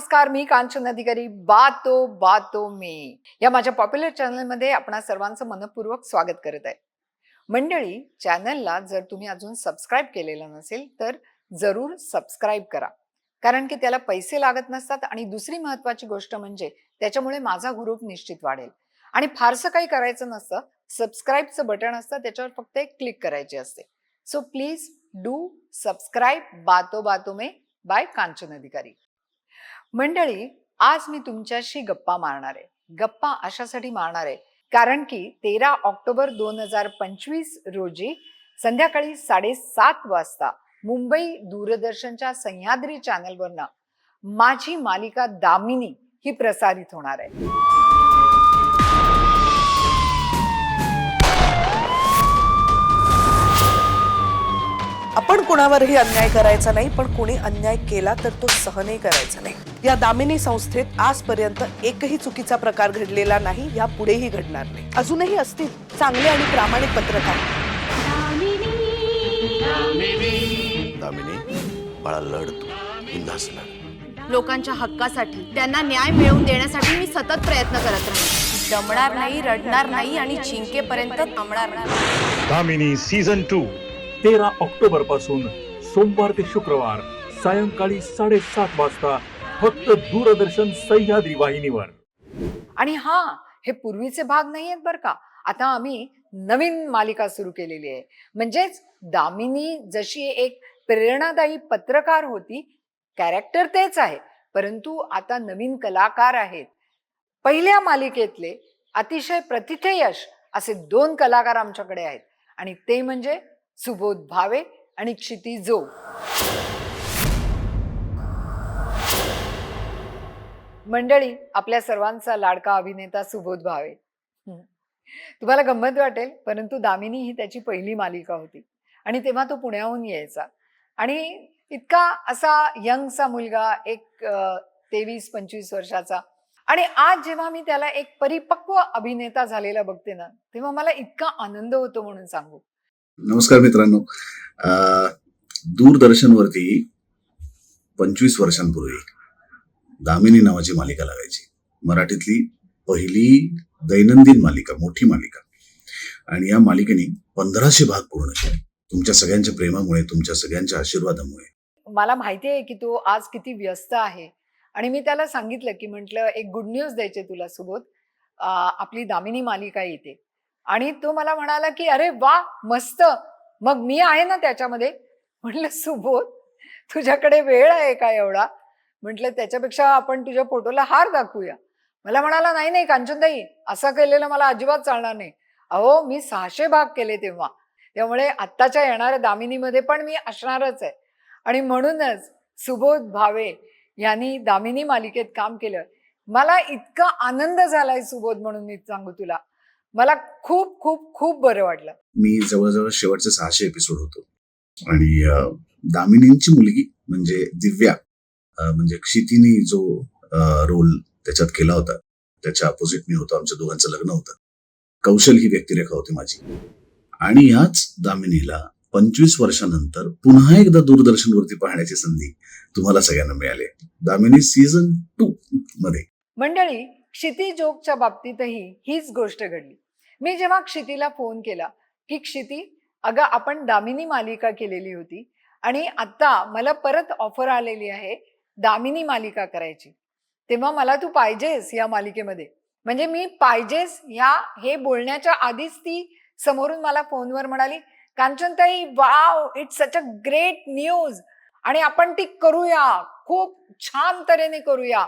नमस्कार मी कांचन अधिकारी. बातो बातो मे. या माझ्या पॉप्युलर चॅनलमध्ये आपणा सर्वांचं मनपूर्वक स्वागत करत आहे. मंडळी चॅनलला जर तुम्ही अजून सबस्क्राईब केलेलं नसेल तर जरूर सबस्क्राईब करा. कारण की त्याला पैसे लागत नसतात आणि दुसरी महत्वाची गोष्ट म्हणजे त्याच्यामुळे माझा ग्रुप निश्चित वाढेल. आणि फारसं काही करायचं नसतं. सबस्क्राईबचं बटन असतं त्याच्यावर फक्त एक क्लिक करायचे असते. सो प्लीज डू सबस्क्राईब बातो बातो मे. बाय कांचन अधिकारी. मंडळी आज मी तुमच्याशी गप्पा मारणार आहे. गप्पा अशासाठी मारणार आहे कारण की तेरा ऑक्टोबर दोन हजार पंचवीस रोजी संध्याकाळी साडेसात वाजता मुंबई दूरदर्शनच्या सह्याद्री चॅनलवरनं माझी मालिका दामिनी ही प्रसारित होणार आहे. आपण कुणावरही अन्याय करायचा नाही पण कुणी अन्याय केला तर तो सहनही करायचा नाही. या दामिनी संस्थेत आजपर्यंत एकही चुकीचा प्रकार घडलेला नाही या पुढेही घडणार नाही. अजूनही असतील चांगले आणि प्रामाणिक पत्रकार दामिनी बाळा लढ तू. बिंदास लढ. लोकांच्या हक्कासाठी त्यांना न्याय मिळवून देण्यासाठी मी सतत प्रयत्न करत राहीन दमणार नाही रडणार नाही आणि जिंकेपर्यंत थांबणार नाही. दामिनी सीझन टू तेरा ऑक्टोबरपासून सोमवार ते शुक्रवार सायंकाळी साडेसात वाजता फक्त दूरदर्शन सह्याद्री वाहिनीवर. आणि हा हे पूर्वीचे भाग नाही आहेत बरं का? आता आम्ही नवीन मालिका सुरू केलेली आहे. म्हणजेच दामिनी जशी एक प्रेरणादायी पत्रकार होती कॅरेक्टर तेच आहे. परंतु आता नवीन कलाकार आहेत. पहिल्या मालिकेतले अतिशय प्रतिथयश असे दोन कलाकार आमच्याकडे आहेत. आणि ते म्हणजे सुबोध भावे आणि क्षिती जो. मंडळी आपल्या सर्वांचा लाडका अभिनेता सुबोध भावे. तुम्हाला गंमत वाटेल परंतु दामिनी ही त्याची पहिली मालिका होती आणि तेव्हा तो पुण्याहून यायचा. आणि इतका असा यंगचा मुलगा एक तेवीस पंचवीस वर्षाचा. आणि आज जेव्हा मी त्याला एक परिपक्व अभिनेता झालेला बघते ना तेव्हा मला इतका आनंद होतो म्हणून सांगू. नमस्कार मित्रांनो. दूरदर्शनवरती पंचवीस वर्षांपूर्वी दामिनी नावाची मालिका लागायची. मराठीतली पहिली दैनंदिन मालिका मोठी मालिका. आणि या मालिकेने पंधराशे भाग पूर्ण केले. तुमच्या सगळ्यांच्या प्रेमामुळे तुमच्या सगळ्यांच्या आशीर्वादामुळे. मला माहिती आहे की तो आज किती व्यस्त आहे. आणि मी त्याला सांगितलं की म्हटलं एक गुड न्यूज द्यायचे तुला सुबोध आपली दामिनी मालिका येते. आणि तो मला म्हणाला की अरे वा मस्त. मग मी आहे ना त्याच्यामध्ये. म्हटलं सुबोध तुझ्याकडे वेळ आहे का एवढा? म्हटलं त्याच्यापेक्षा आपण तुझ्या फोटोला हार दाखवूया. मला म्हणाला नाही नाही कांचनताई असं केलेलं मला अजिबात चालणार नाही. अहो मी सहाशे भाग केले तेव्हा. त्यामुळे आत्ताच्या येणाऱ्या दामिनीमध्ये पण मी असणारच आहे. आणि म्हणूनच सुबोध भावे यांनी दामिनी मालिकेत काम केलं. मला इतका आनंद झालाय सुबोध म्हणून मी सांगू तुला. मला खूप खूप खूप बरं वाटलं. मी जवळजवळ शेवटचे सहाशे एपिसोड होतो. आणि दामिनींची मुलगी म्हणजे दिव्या म्हणजे क्षितीने जो रोल त्याच्यात केला होता त्याच्या अपोजिट मी होतो आमच्या दोघांचं लग्न होतं. कौशल ही व्यक्तिरेखा होती माझी. आणि याच दामिनीला पंचवीस वर्षानंतर पुन्हा एकदा दूरदर्शनवरती पाहण्याची संधी तुम्हाला सगळ्यांना मिळाली. दामिनी सीझन टू मध्ये मंडळी क्षिती जोगच्या बाबतीतही हीच गोष्ट घडली. मी जेव्हा क्षितीला फोन केला की क्षिती अगं आपण दामिनी मालिका केलेली होती आणि आता मला परत ऑफर आलेली आहे दामिनी मालिका करायची. तेव्हा मला तू पाहिजेस या मालिकेमध्ये. म्हणजे मी पाहिजेस ह्या हे बोलण्याच्या आधीच ती समोरून मला फोनवर म्हणाली कांचनताई wow it's such a great news आणि आपण ती करूया. खूप छान तऱ्हेने करूया.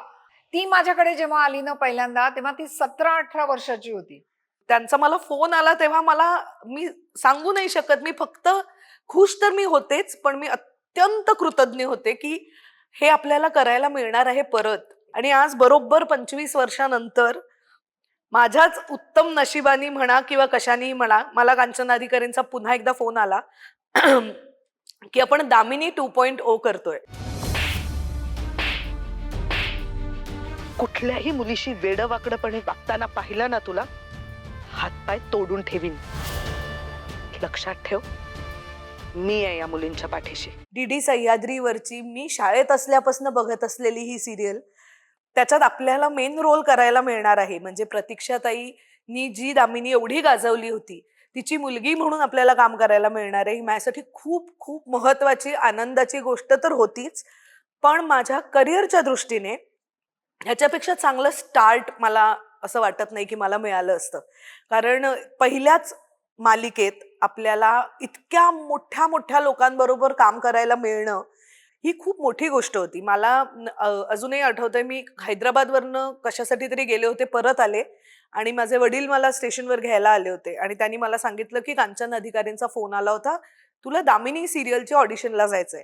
ती माझ्याकडे जेव्हा आली ना पहिल्यांदा तेव्हा ती सतरा अठरा वर्षाची होती. त्यांचा मला फोन आला तेव्हा मला मी सांगू नाही शकत. मी फक्त खुश तर मी होतेच पण मी अत्यंत कृतज्ञ होते की हे आपल्याला करायला मिळणार आहे परत. आणि आज बरोबर पंचवीस वर्षानंतर माझ्याच उत्तम नशिबानी म्हणा किंवा कशानेही म्हणा मला कांचन अधिकारींचा पुन्हा एकदा फोन आला की आपण दामिनी टू पॉइंट ओ करतोय. कुठल्याही मुलीशी वेडवाकडपणे वागताना पाहिलं ना तुला हातपाय तोडून ठेवीन. लक्षात ठेव मी आहे या मुलींच्या पाठीशी. डीडी सह्याद्रीवरची मी शाळेत असल्यापासून बघत असलेली ही सिरियल त्याच्यात आपल्याला मेन रोल करायला मिळणार आहे. म्हणजे प्रतीक्षाताईनी जी दामिनी एवढी गाजवली होती तिची मुलगी म्हणून आपल्याला काम करायला मिळणार आहे. ही माझ्यासाठी खूप खूप महत्वाची आनंदाची गोष्ट तर होतीच पण माझ्या करिअरच्या दृष्टीने ह्याच्यापेक्षा चांगलं स्टार्ट मला असं वाटत नाही की मला मिळालं असतं. कारण पहिल्याच मालिकेत आपल्याला इतक्या मोठ्या मोठ्या लोकांबरोबर काम करायला मिळणं ही खूप मोठी गोष्ट होती. मला अजूनही आठवतंय मी हैदराबादवरनं कशासाठी तरी गेले होते परत आले आणि माझे वडील मला स्टेशनवर घ्यायला आले होते आणि त्यांनी मला सांगितलं की कांचन अधिकारींचा फोन आला होता तुला दामिनी सिरियलच्या ऑडिशनला जायचंय.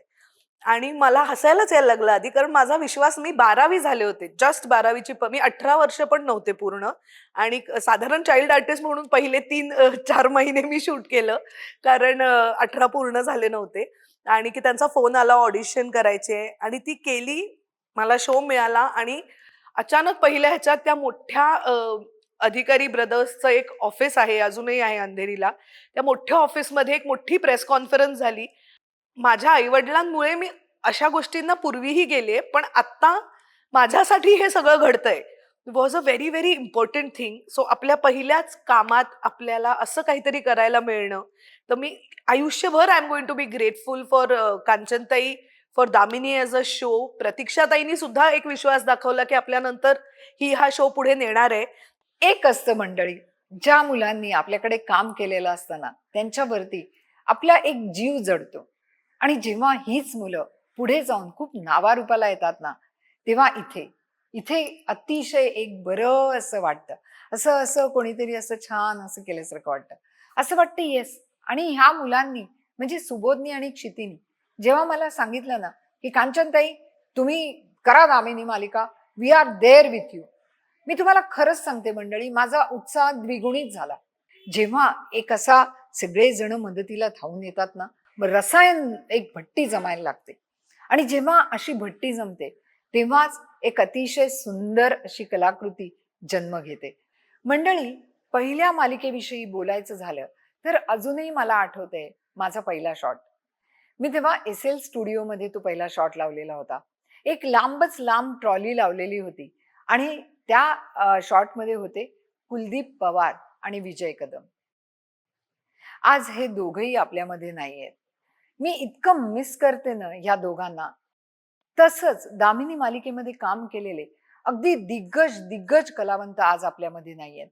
आणि मला हसायलाच यायला लागलं आधी कारण माझा विश्वास मी बारावी झाले होते. जस्ट बारावीची प- मी अठरा वर्ष पण नव्हते पूर्ण. आणि क- साधारण चाइल्ड आर्टिस्ट म्हणून पहिले तीन चार महिने मी शूट केलं. कारण अठरा पूर्ण झाले नव्हते. आणि की त्यांचा फोन आला ऑडिशन करायचे. आणि ती केली मला शो मिळाला. आणि अचानक पहिल्या ह्याच्यात त्या मोठ्या अधिकारी ब्रदर्सचं एक ऑफिस आहे अजूनही आहे अंधेरीला. त्या मोठ्या ऑफिसमध्ये एक मोठी प्रेस कॉन्फरन्स झाली. माझ्या आईवडिलांमुळे मी अशा गोष्टींना पूर्वीही गेले पण आत्ता माझ्यासाठी हे सगळं घडतंय. Was a very very important thing so आपल्या पहिल्याच कामात आपल्याला असं काहीतरी करायला मिळणं. तर मी आयुष्यभर I am going to be grateful for कांचनताई for Damini as a show प्रतीक्षाताईंनी सुद्धा एक विश्वास दाखवला की आपल्यानंतर ही हा शो पुढे नेणार आहे. एक असतं मंडळी ज्या मुलांनी आपल्याकडे काम केलेलं असताना त्यांच्यावरती आपला एक जीव जडतो. आणि जेव्हा हीच मुलं पुढे जाऊन खूप नावारूपाला येतात ना तेव्हा इथे इथे अतिशय एक बरं असं वाटतं. असं असं कोणीतरी असं छान असं केल्यासारखं वाटतं. असं वाटतं येस. आणि ह्या मुलांनी म्हणजे सुबोधनी आणि क्षितीनी जेव्हा मला सांगितलं ना की कांचनताई तुम्ही करा दामिनी मालिका we are there with you. मी तुम्हाला खरंच सांगते मंडळी माझा उत्साह द्विगुणित झाला. जेव्हा एक असा सगळे जण मदतीला धावून येतात ना रसायन एक भट्टी जमायला लागते. आणि जेव्हा अशी भट्टी जमते तेव्हाच एक अतिशय सुंदर अशी कलाकृती जन्म घेते. मंडळी पहिल्या मालिकेविषयी बोलायचं झालं तर अजूनही मला आठवतंय माझा पहिला शॉट मी तेव्हा एस एल स्टुडिओमध्ये तो पहिला शॉट लावलेला होता. एक लांबच लांब ट्रॉली लावलेली होती. आणि त्या शॉटमध्ये होते कुलदीप पवार आणि विजय कदम. आज हे दोघही आपल्यामध्ये नाही आहेत मी इतकं मिस करते ना या दोघांना. तसंच दामिनी मालिकेमध्ये काम केलेले अगदी दिग्गज दिग्गज कलावंत आज आपल्यामध्ये नाही आहेत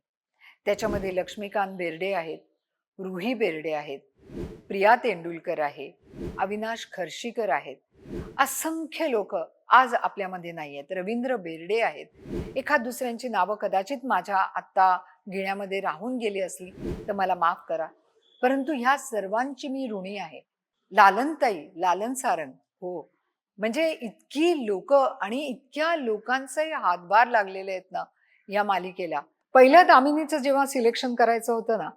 त्याच्यामध्ये लक्ष्मीकांत बेर्डे आहेत रुही बेर्डे आहेत प्रिया तेंडुलकर आहे अविनाश खर्शीकर आहेत. असंख्य लोक आज आपल्यामध्ये नाही आहेत रवींद्र बेर्डे आहेत. एखाद दुसऱ्यांची नावं कदाचित माझ्या आत्ता गिण्यामध्ये राहून गेली असली तर मला माफ करा. परंतु ह्या सर्वांची मी ऋणी आहे. लालनताई लालन सारंग. हो. म्हणजे इतकी लोक आणि इतक्या लोकांचाही हातभार लागलेले आहेत ना या मालिकेला. पहिल्या दामिनीचं जेव्हा सिलेक्शन करायचं होतं ना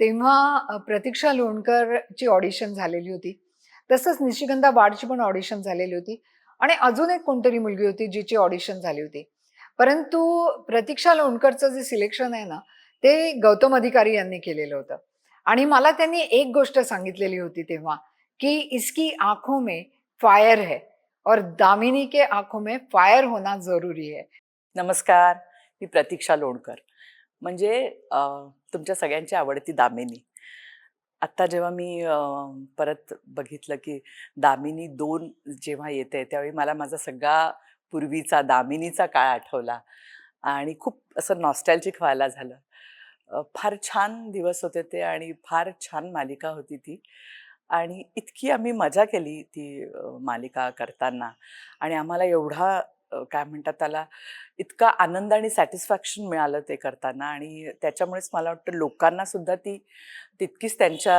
तेव्हा प्रतीक्षा लोणकरची ऑडिशन झालेली होती. तसंच निशिगंधा वाडची पण ऑडिशन झालेली होती. आणि अजून एक कोणतरी मुलगी होती जिची ऑडिशन झाली होती. परंतु प्रतीक्षा लोणकरचं जे सिलेक्शन आहे ना ते गौतम अधिकारी यांनी केलेलं होतं. आणि मला त्यांनी एक गोष्ट सांगितलेली होती तेव्हा कि इसकी आंखों में फायर है और दामिनी के आंखों में फायर होना जरूरी है। नमस्कार मी प्रतीक्षा लोणकर. म्हणजे तुमच्या सगळ्यांची आवडती दामिनी. आत्ता जेव्हा मी परत बघितलं की दामिनी दोन जेव्हा येते त्यावेळी मला माझा सगळा पूर्वीचा दामिनीचा काळ आठवला आणि खूप असं नॉस्टॅल्जिक व्हायला झालं. फार छान दिवस होते ते आणि फार छान मालिका होती ती. आणि इतकी आम्ही मजा केली ती मालिका करताना. आणि आम्हाला एवढा काय म्हणतात त्याला इतका आनंद आणि सॅटिस्फॅक्शन मिळालं ते करताना. आणि त्याच्यामुळेच मला वाटतं लोकांना सुद्धा ती तितकीच त्यांच्या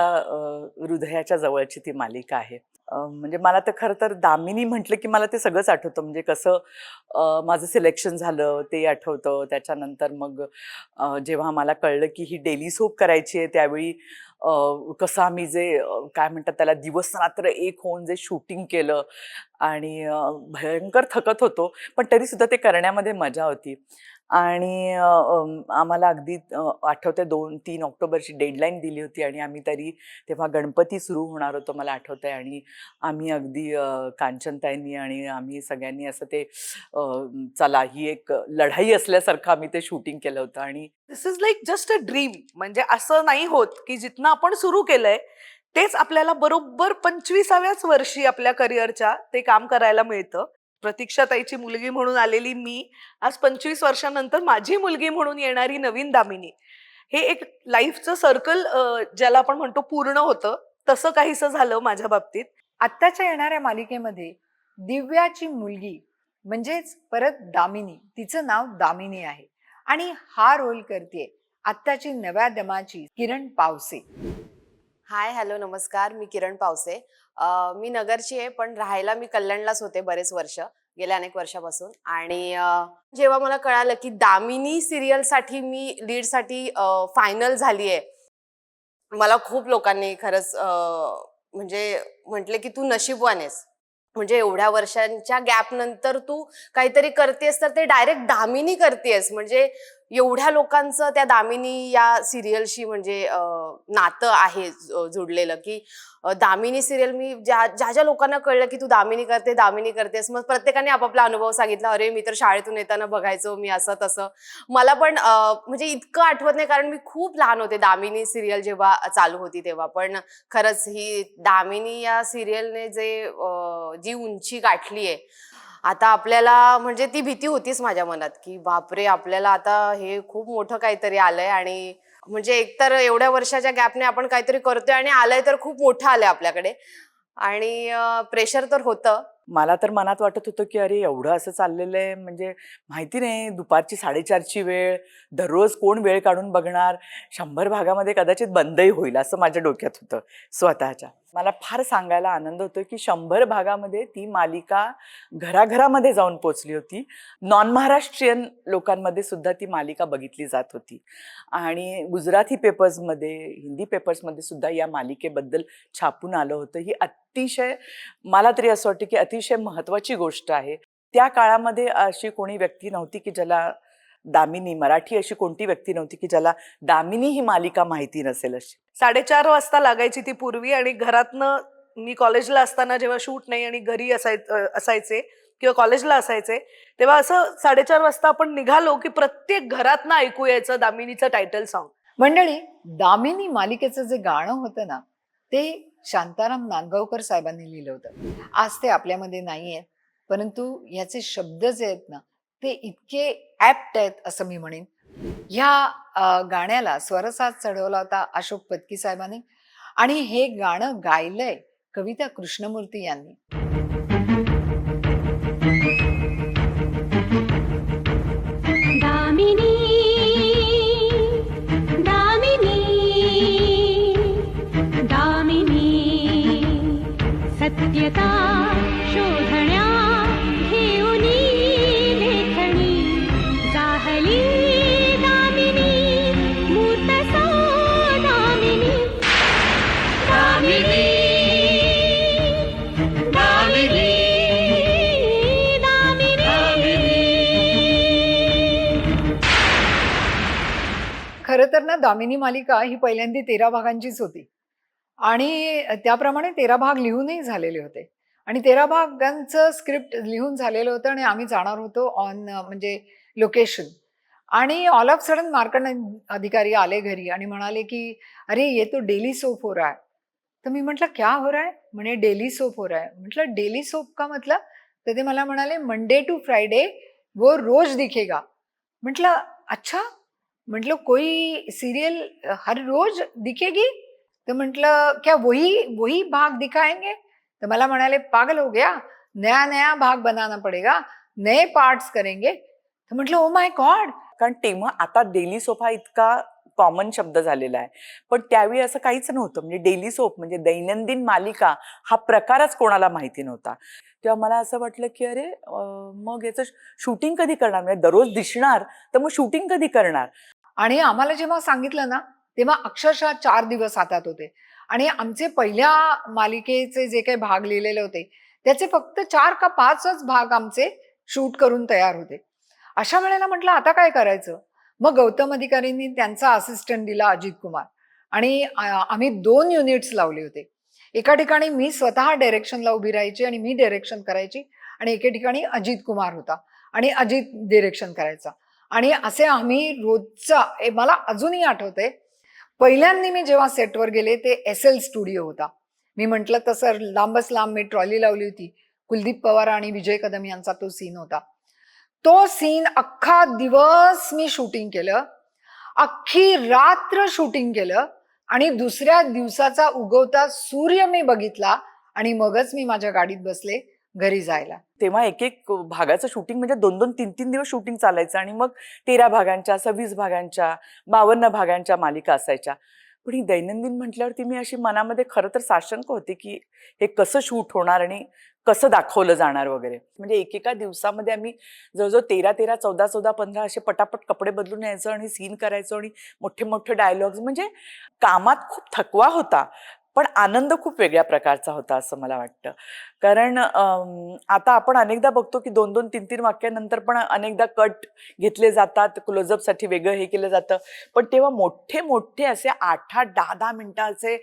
हृदयाच्या जवळची ती मालिका आहे. म्हणजे मला तर खरं तर दामिनी म्हटलं की मला ते सगळंच आठवतं. म्हणजे कसं माझं सिलेक्शन झालं ते आठवतं. त्याच्यानंतर मग जेव्हा मला कळलं की ही डेली सोप करायची आहे त्यावेळी कसं आम्ही जे काय म्हणतात त्याला दिवस रात्र एक होऊन जे शूटिंग केलं आणि भयंकर थकत होतो पण तरी सुद्धा ते करण्यामध्ये मजा होती. आणि आम्हाला अगदी आठवते दोन तीन ऑक्टोबरची डेडलाईन दिली होती आणि आम्ही तरी तेव्हा गणपती सुरू होणार होतो मला आठवतंय आणि आम्ही अगदी कांचनताईंनी आणि आम्ही सगळ्यांनी असं ते चला ही एक लढाई असल्यासारखं आम्ही ते शूटिंग केलं होतं आणि this is like just a dream म्हणजे असं नाही होत की जिथनं आपण सुरू केलंय तेच आपल्याला बरोबर पंचवीसाव्याच वर्षी आपल्या करिअरच्या ते काम करायला मिळतं. प्रतीक्षाताईची मुलगी म्हणून आलेली मी. आज पंचवीस वर्षानंतर माझी मुलगी म्हणून येणारी नवीन दामिनी. हे एक लाईफचं सर्कल ज्याला आपण म्हणतो पूर्ण होतं. तसं काहीसं झालं माझ्या बाबतीत. आत्ताच्या येणाऱ्या मालिकेमध्ये दिव्याची मुलगी म्हणजेच परत दामिनी तिचं नाव दामिनी आहे. आणि हा रोल करते आत्ताची नव्या दमाची किरण पावसे. हाय हॅलो नमस्कार. मी किरण पावसे. मी नगरची आहे पण राहायला मी कल्याणलाच होते बरेच वर्ष गेल्या अनेक वर्षापासून. आणि जेव्हा मला कळालं की दामिनी सिरियलसाठी मी लीडसाठी फायनल झाली आहे मला खूप लोकांनी खरंच म्हणजे म्हटले की तू नशीबवान आहेस. म्हणजे एवढ्या वर्षांच्या गॅप नंतर तू काहीतरी करतेस तर ते डायरेक्ट दामिनी करतेस. म्हणजे एवढ्या लोकांचं त्या दामिनी या सिरियलशी म्हणजे नातं आहे जुडलेलं की दामिनी सिरियल मी ज्या ज्या ज्या लोकांना कळलं की तू दामिनी करते दामिनी करतेस मग प्रत्येकाने आपापला अनुभव सांगितला अरे मी तर शाळेतून येताना बघायचो मी असं तसं. मला पण म्हणजे इतकं आठवत नाही कारण मी खूप लहान होते दामिनी सिरियल जेव्हा चालू होती तेव्हा पण खरंच ही दामिनी या सिरियलने जे जी उंची गाठली आहे आता आपल्याला म्हणजे ती भीती होतीच माझ्या मनात की बापरे आपल्याला आता हे खूप मोठं काहीतरी आलंय आणि म्हणजे एकतर एवढ्या वर्षाच्या गॅपने आपण काहीतरी करतोय आणि आलंय तर खूप मोठं आलंय आपल्याकडे. आणि प्रेशर तर होतं. मला तर मनात वाटत होतं की अरे एवढं असं चाललेलं आहे म्हणजे माहिती नाही दुपारची साडेचारची वेळ दररोज कोण वेळ काढून बघणार शंभर भागामध्ये कदाचित बंदही होईल असं माझ्या डोक्यात होतं स्वतःच्या. मला फार सांगायला आनंद होतो की शंभर भागामध्ये ती मालिका घराघरामध्ये जाऊन पोचली होती. नॉन महाराष्ट्रीयन लोकांमध्ये सुद्धा ती मालिका बघितली जात होती. आणि गुजराती पेपर्समध्ये हिंदी पेपर्समध्ये सुद्धा या मालिकेबद्दल छापून आलं होतं. ही अतिशय मला तरी असं वाटतं की अतिशय महत्वाची गोष्ट आहे. त्या काळामध्ये अशी कोणी व्यक्ती नव्हती की ज्याला दामिनी मराठी अशी कोणती व्यक्ती नव्हती की ज्याला दामिनी ही मालिका माहिती नसेल अशी? साडेचार वाजता लागायची ती पूर्वी आणि घरातनं मी कॉलेजला असताना जेव्हा शूट नाही आणि घरी असाय असायचे किंवा कॉलेजला असायचे तेव्हा असं साडेचार वाजता आपण निघालो की प्रत्येक घरातनं ऐकू यायचं दामिनीचं टायटल सॉन्ग मंडळी दामिनी मालिकेचं जे गाणं होतं ना ते शांताराम नांदगावकर साहेबांनी लिहिलं होतं. आज ते आपल्यामध्ये नाही परंतु याचे शब्द जे आहेत ना ते इतके ॲप्ट आहेत असं मी म्हणेन. ह्या गाण्याला स्वरसाज चढवला होता अशोक पत्की साहेबांनी आणि हे गाणं गायलंय कविता कृष्णमूर्ती यांनी. दामिनी दामिनी सत्यता दामिनी मालिका ही पहिल्यांदी तेरा भागांचीच होती. आणि त्याप्रमाणे तेरा भाग लिहूनही झालेले होते. आणि तेरा भागांचं स्क्रिप्ट लिहून झालेलं होतं आणि आम्ही जाणार होतो ऑन म्हणजे लोकेशन. आणि ऑल ऑफ सडन मार्कंड अधिकारी आले घरी आणि म्हणाले की अरे ये तो डेली सोप हो रहा है. तर मी म्हटलं क्या हो रहा है? म्हणे डेली सोप हो रहा है. म्हटलं डेली सोप का मतलब? तर ते मला म्हणाले मंडे टू फ्रायडे वो रोज दिखेगा. म्हटलं अच्छा म्हटलं कोई सीरियल हर रोज दिखेगी? तर म्हटलं क्या वही वही भाग दिखाएंगे? तर मला म्हणाले पागल हो गया नया नया भाग बनाना पडेगा नए पार्ट्स करेंगे. तर म्हटलं ओ माय गॉड कारण तेव्हा आता डेली सोफा इतका कॉमन शब्द झालेला आहे. पण त्यावेळी असं काहीच नव्हतं. म्हणजे डेली सोप म्हणजे दैनंदिन मालिका हा प्रकारच कोणाला माहिती नव्हता. तेव्हा मला असं वाटलं की अरे मग याचं शूटिंग कधी करणार? म्हणजे दररोज दिसणार तर मग शूटिंग कधी करणार? आणि आम्हाला जेव्हा सांगितलं ना तेव्हा अक्षरशः चार दिवस हातात होते. आणि आमचे पहिल्या मालिकेचे जे काही भाग लिहिलेले होते त्याचे फक्त चार का पाचच भाग आमचे शूट करून तयार होते. अशा वेळेला म्हटलं आता काय करायचं? मग गौतम अधिकारींनी त्यांचा असिस्टंट दिला अजित कुमार. आणि आम्ही दोन युनिट्स लावले होते. एका ठिकाणी मी स्वतः डायरेक्शनला उभी राहायची आणि मी डायरेक्शन करायची आणि एके ठिकाणी अजित कुमार होता. आणि अजित डिरेक्शन करायचा. आणि असे आम्ही रोजचा ए, मला अजूनही आठवते पहिल्यांदा मी जेव्हा सेटवर गेले ते एस एल स्टुडिओ होता. मी म्हटलं तसं लांबच लांब मी ट्रॉली लावली होती. कुलदीप पवार आणि विजय कदम यांचा तो सीन होता. तो सीन अख्खा दिवस मी शूटिंग केलं. अख्खी रात्र शूटिंग केलं आणि दुसऱ्या दिवसाचा उगवता सूर्य मी बघितला आणि मगच मी माझ्या गाडीत बसले घरी जायला. तेव्हा एक एक भागाचं शूटिंग म्हणजे दोन दोन तीन तीन दिवस शूटिंग चालायचं आणि मग तेरा भागांच्या सव्वीस भागांच्या बावन्न भागांच्या मालिका असायच्या. पण ही दैनंदिन म्हटल्यावरती मी अशी मनामध्ये खरं तर साशंक होते की हे कसं शूट होणार आणि कसं दाखवलं जाणार वगैरे. म्हणजे एकेका दिवसामध्ये आम्ही जवळजवळ तेरा तेरा चौदा चौदा पंधरा असे पटापट कपडे बदलून यायचं आणि सीन करायचो आणि मोठे मोठे डायलॉग्स म्हणजे कामात खूप थकवा होता. पण आनंद खूप वेगळ्या प्रकारचा होता असं मला वाटतं. कारण आता आपण अनेकदा बघतो की दोन दोन तीन तीन वाक्यानंतर पण अनेकदा कट घेतले जातात क्लोजअपसाठी वेगळं हे केलं जातं. पण तेव्हा मोठे मोठे असे आठ आठ दहा दहा मिनिटाचे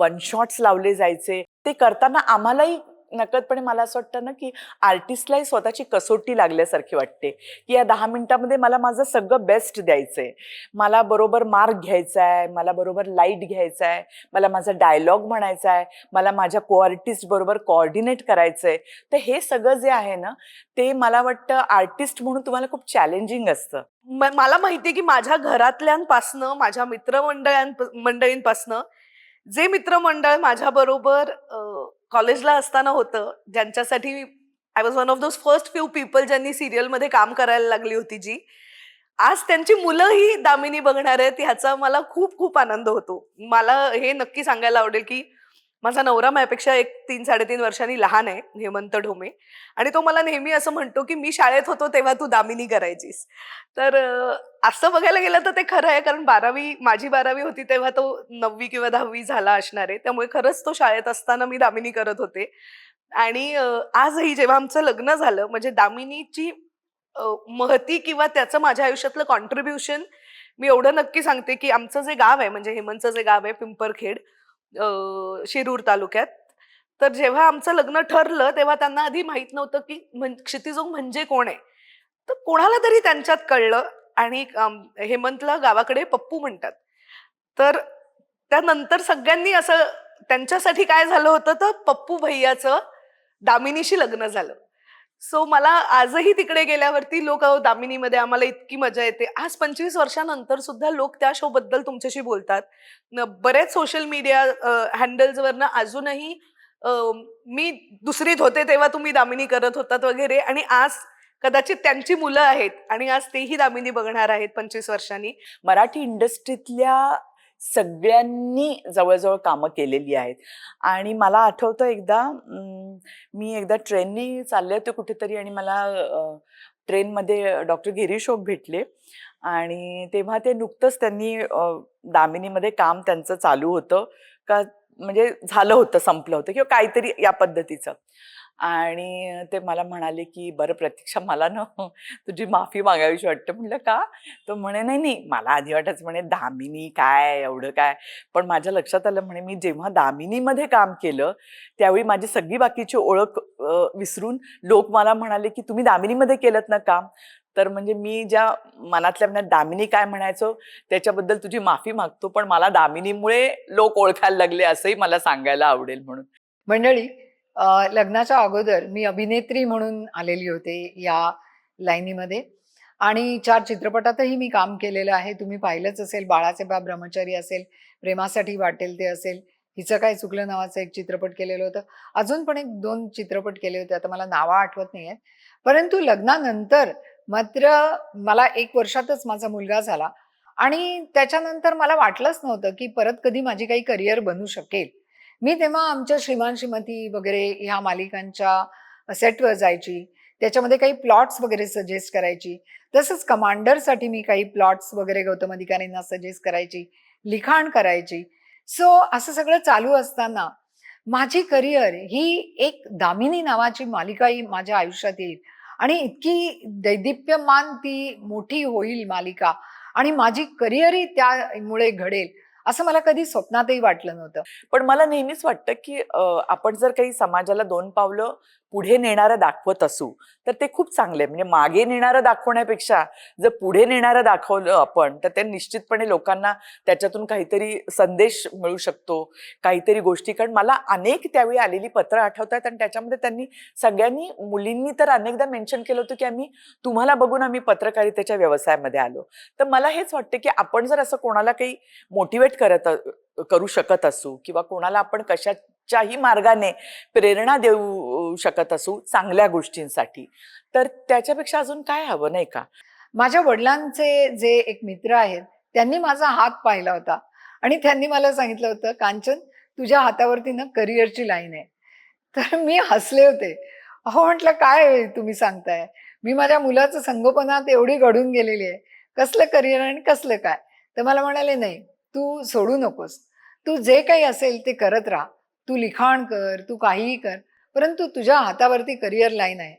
वन शॉट्स लावले जायचे. ते करताना आम्हालाही नकळतपणे मला असं वाटतं ना की आर्टिस्टलाही स्वतःची कसोटी लागल्यासारखी वाटते की या दहा मिनिटामध्ये मला माझं सगळं बेस्ट द्यायचंय. मला बरोबर मार्क घ्यायचा आहे मला बरोबर लाइट घ्यायचा आहे मला माझा डायलॉग म्हणायचा आहे मला माझ्या को आर्टिस्ट बरोबर कोऑर्डिनेट करायचंय. तर हे सगळं जे आहे ना ते मला वाटतं आर्टिस्ट म्हणून तुम्हाला खूप चॅलेंजिंग असतं. मला माहितीये की माझ्या घरातल्यांपासनं माझ्या मित्रमंडळां मंडळींपासनं जे मित्रमंडळ माझ्या बरोबर कॉलेजला असताना होतं. ज्यांच्यासाठी I was one of those first few people ज्यांनी सिरियलमध्ये काम करायला लागली होती जी. आज त्यांची मुलंही दामिनी बघणार आहेत ह्याचा मला खूप खूप आनंद होतो. मला हे नक्की सांगायला आवडेल की माझा नवरा माझ्यापेक्षा एक तीन साडेतीन वर्षांनी लहान आहे हेमंत ढोमे. आणि तो मला नेहमी असं म्हणतो की मी शाळेत होतो तेव्हा तू दामिनी करायचीस. तर असं बघायला गेलं तर ते खरं आहे कारण बारावी माझी बारावी होती तेव्हा तो नववी किंवा दहावी झाला असणार आहे. त्यामुळे खरंच तो शाळेत असताना मी दामिनी करत होते. आणि आजही जेव्हा आमचं लग्न झालं म्हणजे दामिनीची महती किंवा त्याचं माझ्या आयुष्यातलं कॉन्ट्रीब्युशन मी एवढं नक्की सांगते की आमचं जे गाव आहे म्हणजे हेमंतचं जे गाव आहे पिंपरखेड शिरूर तालुक्यात. तर जेव्हा आमचं लग्न ठरलं तेव्हा त्यांना आधी माहीत नव्हतं की क्षितिजोग म्हणजे कोण आहे. तर कोणाला तरी त्यांच्यात कळलं आणि हेमंतला गावाकडे पप्पू म्हणतात. तर त्यानंतर सगळ्यांनी असं त्यांच्यासाठी काय झालं होतं तर पप्पू भैयाचं दामिनीशी लग्न झालं. सो मला आजही तिकडे गेल्यावरती लोक दामिनीमध्ये आम्हाला इतकी मजा येते. आज पंचवीस वर्षानंतर सुद्धा लोक त्या शो बद्दल तुमच्याशी बोलतात. न- बरेच सोशल मीडिया हँडल्सवरनं अजूनही मी दुसरीत होते तेव्हा तुम्ही दामिनी करत होतात वगैरे. आणि आज कदाचित त्यांची मुलं आहेत आणि आज तेही दामिनी बघणार आहेत पंचवीस वर्षांनी. मराठी इंडस्ट्रीतल्या सगळ्यांनी जवळजवळ कामं केलेली आहेत. आणि मला आठवतं एकदा मी एकदा ट्रेननी चालले होते कुठेतरी आणि मला ट्रेनमध्ये डॉक्टर गिरीशोक भेटले. आणि तेव्हा ते नुकतंच त्यांनी दामिनीमध्ये काम त्यांचं चालू होतं. का म्हणजे झालं होतं संपलं होतं किंवा काहीतरी या पद्धतीचं. आणि ते मला म्हणाले की बरं प्रतीक्षा मला ना तुझी माफी मागावीशी वाटतं. म्हटलं का? तो म्हणे नाही नाही मला आधी वाटायचं म्हणे दामिनी काय एवढं काय? पण माझ्या लक्षात आलं म्हणे मी जेव्हा दामिनीमध्ये काम केलं त्यावेळी माझी सगळी बाकीची ओळख विसरून लोक मला म्हणाले की तुम्ही दामिनीमध्ये केलं ना काम? तर म्हणजे मी ज्या मनातल्या मनात दामिनी काय म्हणायचो त्याच्याबद्दल तुझी माफी मागतो पण मला दामिनीमुळे लोक ओळखायला लागले असंही मला सांगायला आवडेल म्हणून. मंडळी लग्नाच्या अगोदर मी अभिनेत्री म्हणून आलेली होते या लाईनीमध्ये. आणि चार चित्रपटातही मी काम केलेलं आहे. तुम्ही पाहिलंच असेल बाळाचे बाप ब्रह्मचारी असेल प्रेमासाठी वाटेल ते असेल. हिचं काय चुकलं नावाचं एक चित्रपट केलेलं होतं. अजून पण एक दोन चित्रपट केले होते. आता मला नावं आठवत नाही आहेत परंतु लग्नानंतर मात्र मला एक वर्षातच माझा मुलगा झाला. आणि त्याच्यानंतर मला वाटलंच नव्हतं की परत कधी माझी काही करिअर बनू शकेल. मी तेव्हा आमच्या श्रीमान श्रीमती वगैरे ह्या मालिकांच्या सेटवर जायची. त्याच्यामध्ये काही प्लॉट्स वगैरे सजेस्ट करायची. तसंच कमांडरसाठी मी काही प्लॉट्स वगैरे गौतम अधिकारींना सजेस्ट करायची. लिखाण करायची. सो असं सगळं चालू असताना माझी करिअर ही एक दामिनी नावाची मालिका ही माझ्या आयुष्यात येईल. आणि इतकी दैदिप्यमान ती मोठी होईल मालिका. आणि माझी करिअरही त्यामुळे घडेल. असं मला कधी स्वप्नातही वाटलं नव्हतं. पण मला नेहमीच वाटतं की आपण जर काही समाजाला दोन पावलं पुढे नेणारं दाखवत असू तर ते खूप चांगले आहे. म्हणजे मागे नेणारं दाखवण्यापेक्षा जर पुढे नेणारं दाखवलं आपण तर ते निश्चितपणे लोकांना त्याच्यातून काहीतरी संदेश मिळू शकतो काहीतरी गोष्टी कारण मला अनेक त्यावेळी आलेली पत्र आठवत आहेत आणि त्याच्यामध्ये त्यांनी सगळ्यांनी मुलींनी तर अनेकदा मेन्शन केलं होतं की आम्ही तुम्हाला बघून आम्ही पत्रकारितेच्या व्यवसायामध्ये आलो तर मला हेच वाटतं की आपण जर असं कोणाला काही मोटिवेट करत करू शकत असू किंवा कोणाला आपण कशाच्याही मार्गाने प्रेरणा देऊ शकत असू चांगल्या गोष्टींसाठी. तर त्याच्यापेक्षा अजून काय हवं नाही का? माझ्या वडिलांचे जे एक मित्र आहेत त्यांनी माझा हात पाहिला होता. आणि त्यांनी मला सांगितलं होतं कांचन तुझ्या हातावरती ना करिअरची लाईन आहे. तर मी हसले होते. अहो म्हटलं काय तुम्ही सांगताय? मी माझ्या मुलाचं संगोपनात एवढी घडून गेलेली आहे. कसलं करिअर आणि कसलं काय? तर मला म्हणाले नाही तू सोडू नकोस. तू जे काही असेल ते करत राहा. तू लिखाण कर तू काहीही कर. परंतु तुझ्या हातावरती करिअर लाईन आहे.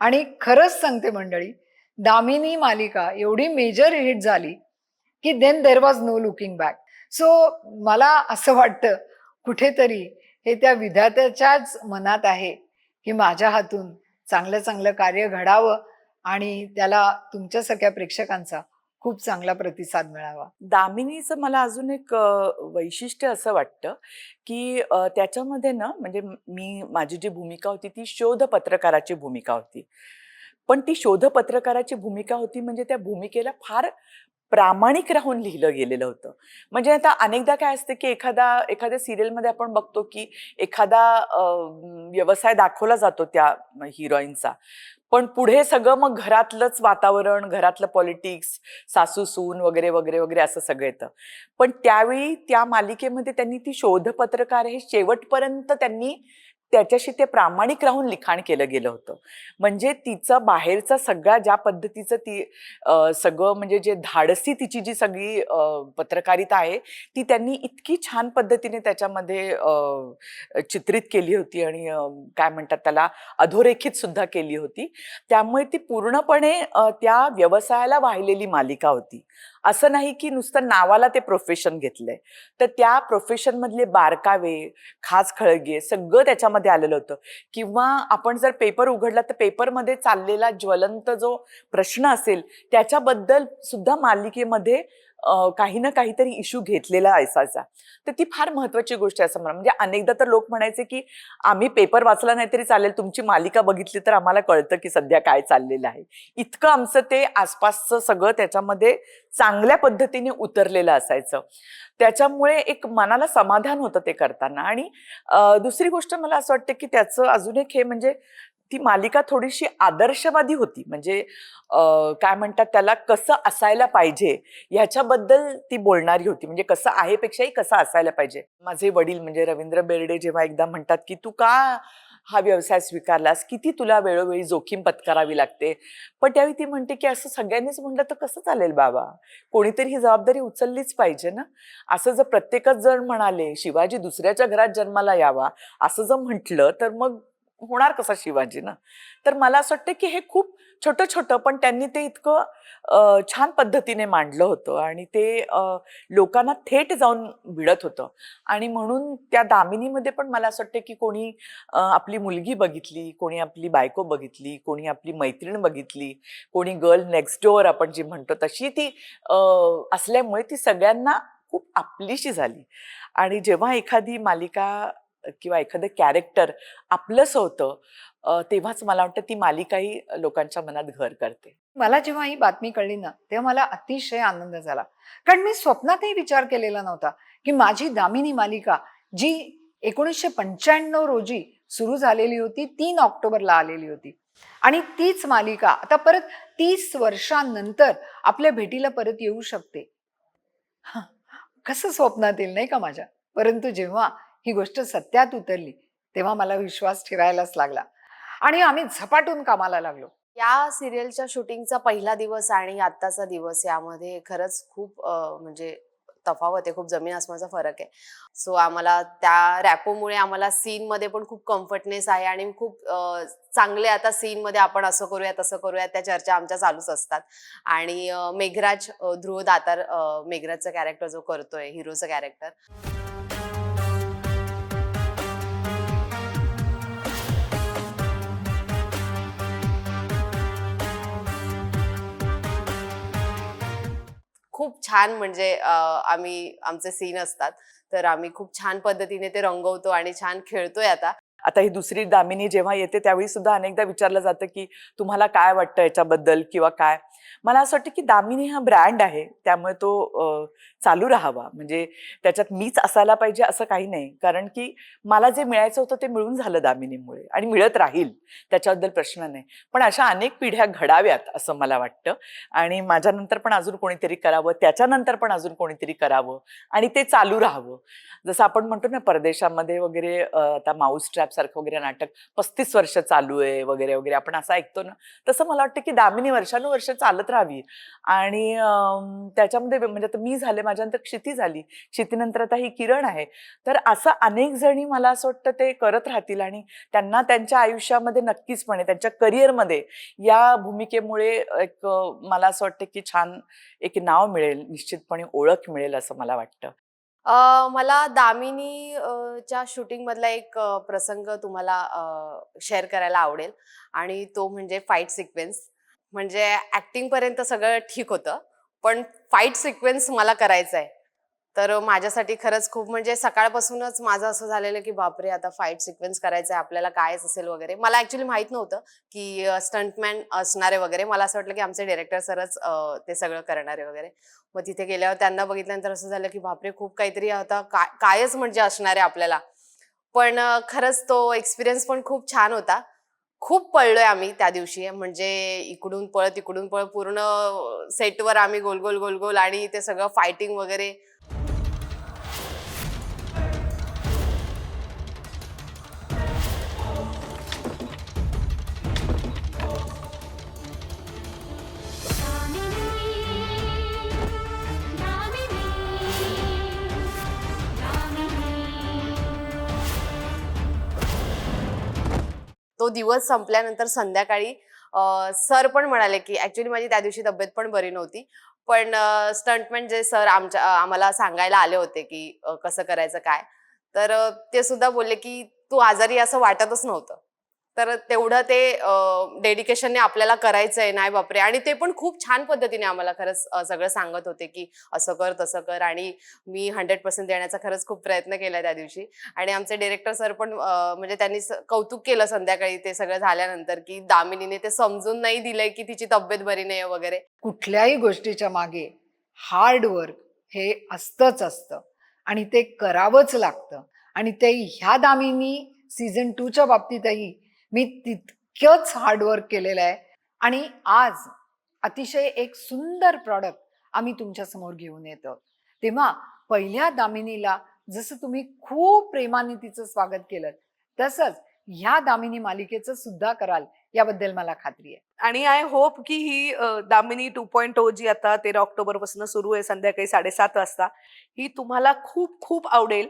आणि खरंच सांगते मंडळी दामिनी मालिका एवढी मेजर हिट झाली की then there was no looking back so मला असं वाटतं कुठेतरी हे त्या विधात्याच्याच मनात आहे की माझ्या हातून चांगलं चांगलं कार्य घडावं आणि त्याला तुमच्यासारख्या प्रेक्षकांचा खूप चांगला प्रतिसाद मिळावा. दामिनीचं मला अजून एक वैशिष्ट्य असं वाटतं की त्याच्यामध्ये ना म्हणजे मी माझी जी भूमिका होती ती शोध पत्रकाराची भूमिका होती. पण ती शोध पत्रकाराची भूमिका होती म्हणजे त्या भूमिकेला फार प्रामाणिक राहून लिहिलं गेलेलं होतं. म्हणजे आता अनेकदा काय असतं की एखादा एखाद्या सिरियलमध्ये आपण बघतो की एखादा व्यवसाय दाखवला जातो त्या हिरोईनचा. पण पुढे सगळं मग घरातलंच वातावरण घरातलं पॉलिटिक्स सासू सून वगैरे वगैरे वगैरे असं सगळं येतं. पण त्यावेळी त्या मालिकेमध्ये त्यांनी ती शोध पत्रकार हे शेवटपर्यंत त्यांनी त्याच्याशी ते प्रामाणिक राहून लिखाण केलं गेलं होतं. म्हणजे तिचं बाहेरचा सगळा ज्या पद्धतीचं ती सगळं म्हणजे जे धाडसी तिची जी सगळी पत्रकारिता आहे ती त्यांनी इतकी छान पद्धतीने त्याच्यामध्ये चित्रित केली होती आणि काय म्हणतात त्याला अधोरेखित सुद्धा केली होती. त्यामुळे ती पूर्णपणे त्या व्यवसायाला वाहिलेली मालिका होती. असं नाही की नुसतं नावाला ते प्रोफेशन घेतलंय. तर त्या प्रोफेशनमधले बारकावे खास खळगे सगळं त्याच्यामध्ये आलेलं होतं. किंवा आपण जर पेपर उघडला तर पेपरमध्ये चाललेला ज्वलंत जो प्रश्न असेल त्याच्याबद्दल सुद्धा मालिकेमध्ये काही ना काहीतरी इश्यू घेतलेला असायचा. तर ती फार महत्वाची गोष्ट आहे असं म्हणा म्हणजे अनेकदा तर लोक म्हणायचे की आम्ही पेपर वाचला नाही तरी चालेल तुमची मालिका बघितली तर आम्हाला कळतं की सध्या काय चाललेलं आहे. इतकं आमचं ते आसपासचं सगळं त्याच्यामध्ये चांगल्या पद्धतीने उतरलेलं असायचं. त्याच्यामुळे एक मनाला समाधान होतं ते करताना. आणि दुसरी गोष्ट मला असं वाटतं की त्याचं अजून एक हे म्हणजे ती मालिका थोडीशी आदर्शवादी होती. म्हणजे काय म्हणतात त्याला कसं असायला पाहिजे ह्याच्याबद्दल ती बोलणारी होती. म्हणजे कसं आहे पेक्षाही कसं असायला पाहिजे. माझे वडील म्हणजे रवींद्र बेर्डे जेव्हा एकदा म्हणतात की तू का हा व्यवसाय स्वीकारलास? किती तुला वेळोवेळी जोखीम पत्करावी लागते? पण त्यावेळी ती म्हणते की असं सगळ्यांनीच म्हणलं तर कसं चालेल बाबा? कोणीतरी ही जबाबदारी उचललीच पाहिजे ना? असं जर प्रत्येकच जण म्हणाले शिवाजी दुसऱ्याच्या घरात जन्माला यावा असं जर म्हटलं तर मग होणार कसा शिवाजी ना? तर मला असं वाटतं की हे खूप छोटं छोटं पण त्यांनी ते इतकं छान पद्धतीने मांडलं होतं आणि ते लोकांना थेट जाऊन भिडत होतं. आणि म्हणून त्या दामिनीमध्ये पण मला असं वाटतं की कोणी आपली मुलगी बघितली कोणी आपली बायको बघितली कोणी आपली मैत्रीण बघितली कोणी गर्ल नेक्स्ट डोअर आपण जी म्हणतो तशी ती असल्यामुळे ती सगळ्यांना खूप आपलीशी झाली. आणि जेव्हा एखादी मालिका किंवा एखादं कॅरेक्टर आपलंच होतं तेव्हाच मला वाटतं ती मालिकाही लोकांच्या मनात घर करते. मला जेव्हा ही बातमी कळली ना तेव्हा मला अतिशय आनंद झाला. कारण मी स्वप्नातही विचार केलेला नव्हता की माझी दामिनी मालिका जी एकोणीसशे पंच्याण्णव रोजी सुरू झालेली होती तीन ऑक्टोबरला आलेली होती. आणि तीच मालिका आता परत तीस वर्षांनंतर आपल्या भेटीला परत येऊ शकते. कसं स्वप्नात येईल नाही का माझ्या? परंतु जेव्हा ही गोष्ट सत्यात उतरली तेव्हा मला विश्वास ठेवायलाच लागला. आणि आम्ही झपाटून कामाला लागलो. या सिरियलच्या शूटिंगचा पहिला दिवस आणि आत्ताचा दिवस यामध्ये खरंच खूप म्हणजे तफावत आहे खूप जमीन आसमाचा फरक आहे. सो आम्हाला त्या रॅपोमुळे आम्हाला सीनमध्ये पण खूप कम्फर्टनेस आहे आणि खूप चांगले आता सीनमध्ये आपण असं करूया तसं करूया त्या चर्चा आमच्या चालूच असतात. आणि मेघराज ध्रुव दातार मेघराजचं कॅरेक्टर जो करतोय हिरोचं कॅरेक्टर खूप छान म्हणजे आम्ही आमचे सीन असतात. तर आम्ही खूप छान पद्धतीने ते रंगवतो आणि छान खेळतोय आता. आता ही दुसरी दामिनी जेव्हा येते त्यावेळी सुद्धा अनेकदा विचारलं जातं की तुम्हाला काय वाटतं याच्याबद्दल किंवा काय? मला असं वाटतं की दामिनी हा ब्रँड आहे त्यामुळे तो चालू राहावा. म्हणजे त्याच्यात मीच असायला पाहिजे असं काही नाही. कारण की मला जे मिळायचं होतं ते मिळून झालं दामिनीमुळे आणि मिळत राहील त्याच्याबद्दल प्रश्न नाही. पण अशा अनेक पिढ्या घडाव्यात असं मला वाटतं. आणि माझ्यानंतर पण अजून कोणीतरी करावं त्याच्यानंतर पण अजून कोणीतरी करावं आणि ते चालू राहावं. जसं आपण म्हणतो ना परदेशामध्ये वगैरे आता माऊस ट्रॅप सारखं वगैरे नाटक पस्तीस वर्ष चालू आहे वगैरे वगैरे आपण असं ऐकतो ना तसं मला वाटतं की दामिनी वर्षानुवर्ष चालू चालत राहावी. आणि त्याच्यामध्ये म्हणजे आता मी झाले माझ्यानंतर क्षिती झाली. क्षितीनंतर आता ही किरण आहे. तर असं अनेक जणी मला असं वाटतं ते करत राहतील आणि त्यांना त्यांच्या आयुष्यामध्ये नक्कीचपणे त्यांच्या करिअरमध्ये या भूमिकेमुळे एक मला असं वाटतं की छान एक नाव मिळेल निश्चितपणे ओळख मिळेल असं मला वाटतं. मला दामिनी च्या शूटिंग मधला एक प्रसंग तुम्हाला शेअर करायला आवडेल आणि तो म्हणजे फाईट सिक्वेन्स. म्हणजे ऍक्टिंग पर्यंत सगळं ठीक होतं. पण फाईट सिक्वेन्स मला करायचं आहे तर माझ्यासाठी खरंच खूप म्हणजे सकाळपासूनच माझं असं झालेलं की बापरे आता फाईट सिक्वेन्स करायचं आहे आपल्याला कायच असेल वगैरे. मला ऍक्च्युली माहीत नव्हतं की स्टंटमॅन असणारे वगैरे. मला असं वाटलं की आमचे डिरेक्टर सरच ते सगळं करणारे वगैरे. मग तिथे गेल्यावर त्यांना बघितल्यानंतर असं झालं की बापरे खूप काहीतरी आता काय कायच म्हणजे असणार आहे आपल्याला. पण खरंच तो एक्सपिरियन्स पण खूप छान होता. खूप पळलोय आम्ही त्या दिवशी. म्हणजे इकडून पळ तिकडून पळ पूर्ण सेटवर आम्ही गोल गोल गोल गोल आणि ते सगळं फायटिंग वगैरे तो दिवस संपल्यानंतर संध्याकाळी सर पण म्हणाले की ऍक्च्युली माझी त्या दिवशी तब्येत पण बरी नव्हती पण स्टंटमॅन जे सर आमच्या आम्हाला सांगायला आले होते की कसं करायचं काय? तर ते सुद्धा बोलले की तू आजारी असं वाटतच नव्हतं. तर तेवढं ते डेडिकेशनने आपल्याला करायचं आहे नाही बापरे. आणि ते पण खूप छान पद्धतीने आम्हाला खरंच सगळं सांगत होते की असं कर तसं कर. आणि मी हंड्रेड पर्सेंट देण्याचा खरंच खूप प्रयत्न केला त्या दिवशी. आणि आमचे डिरेक्टर सर पण म्हणजे त्यांनी कौतुक केलं संध्याकाळी ते सगळं झाल्यानंतर की दामिनीने ते समजून नाही दिलंय की तिची तब्येत बरी नाही वगैरे. कुठल्याही गोष्टीच्या मागे हार्ड वर्क हे असतंच असतं. आणि ते करावंच लागतं. आणि ते ह्या दामिनी सीझन टूच्या बाबतीतही मी तितकंच हार्डवर्क केलेलं आहे. आणि आज अतिशय एक सुंदर प्रॉडक्ट आम्ही तुमच्यासमोर घेऊन येतो. तेव्हा पहिल्या दामिनीला जसं तुम्ही खूप प्रेमाने तिचं स्वागत केलं तसंच ह्या दामिनी मालिकेचं सुद्धा कराल याबद्दल मला खात्री आहे. आणि आय होप की ही दामिनी टू पॉईंट ओ जी आता तेरा ऑक्टोबरपासून सुरू आहे संध्याकाळी साडेसात वाजता. ही तुम्हाला खूप खूप आवडेल.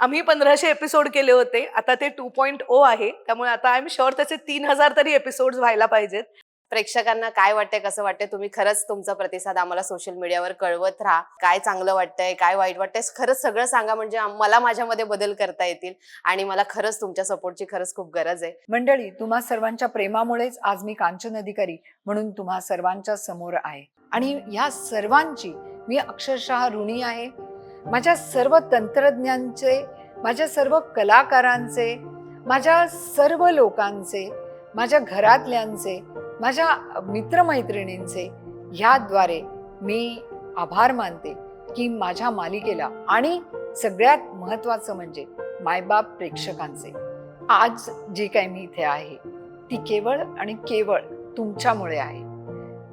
आम्ही पंधराशे एपिसोड केले होते. आता ते टू पॉईंट ओ आहे. त्यामुळे आता आय एम शुअर त्याचे तीन हजार तरी एपिसोड व्हायला पाहिजेत. प्रेक्षकांना काय वाटतंय कसं वाटतंय तुम्ही खरंच तुमचा प्रतिसाद आम्हाला सोशल मीडियावर कळवत राहा. काय चांगलं वाटतंय काय वाईट वाटतंय खरंच सगळं सांगा म्हणजे मला माझ्यामध्ये बदल करता येतील. आणि मला खरंच तुमच्या सपोर्टची खरंच खूप गरज आहे. मंडळी तुम्हा सर्वांच्या प्रेमामुळेच आज मी कांचन अधिकारी म्हणून तुम्हा सर्वांच्या समोर आहे. आणि ह्या सर्वांची मी अक्षरशः ऋणी आहे. माझ्या सर्व तंत्रज्ञांचे माझ्या सर्व कलाकारांचे माझ्या सर्व लोकांचे माझ्या घरातल्यांचे माझ्या मित्रमैत्रिणींचे ह्याद्वारे मी आभार मानते की माझ्या मालिकेला आणि सगळ्यात महत्त्वाचं म्हणजे मायबाप प्रेक्षकांचे. आज जी काही मी इथे आहे ती केवळ आणि केवळ तुमच्यामुळे आहे.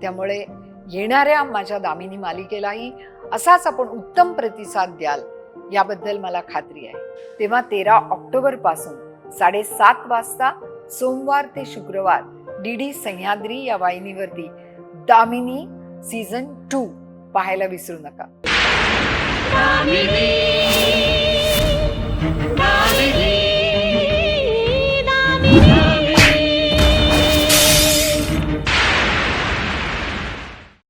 त्यामुळे येणाऱ्या माझ्या दामिनी मालिकेलाही असाच आपण उत्तम प्रतिसाद द्याल याबद्दल मला खात्री आहे. तेव्हा तेरा ऑक्टोबरपासून साडेसात वाजता सोमवार ते शुक्रवार डी डी सह्याद्री या वाहिनीवरती दामिनी सीझन टू पाहायला विसरू नका.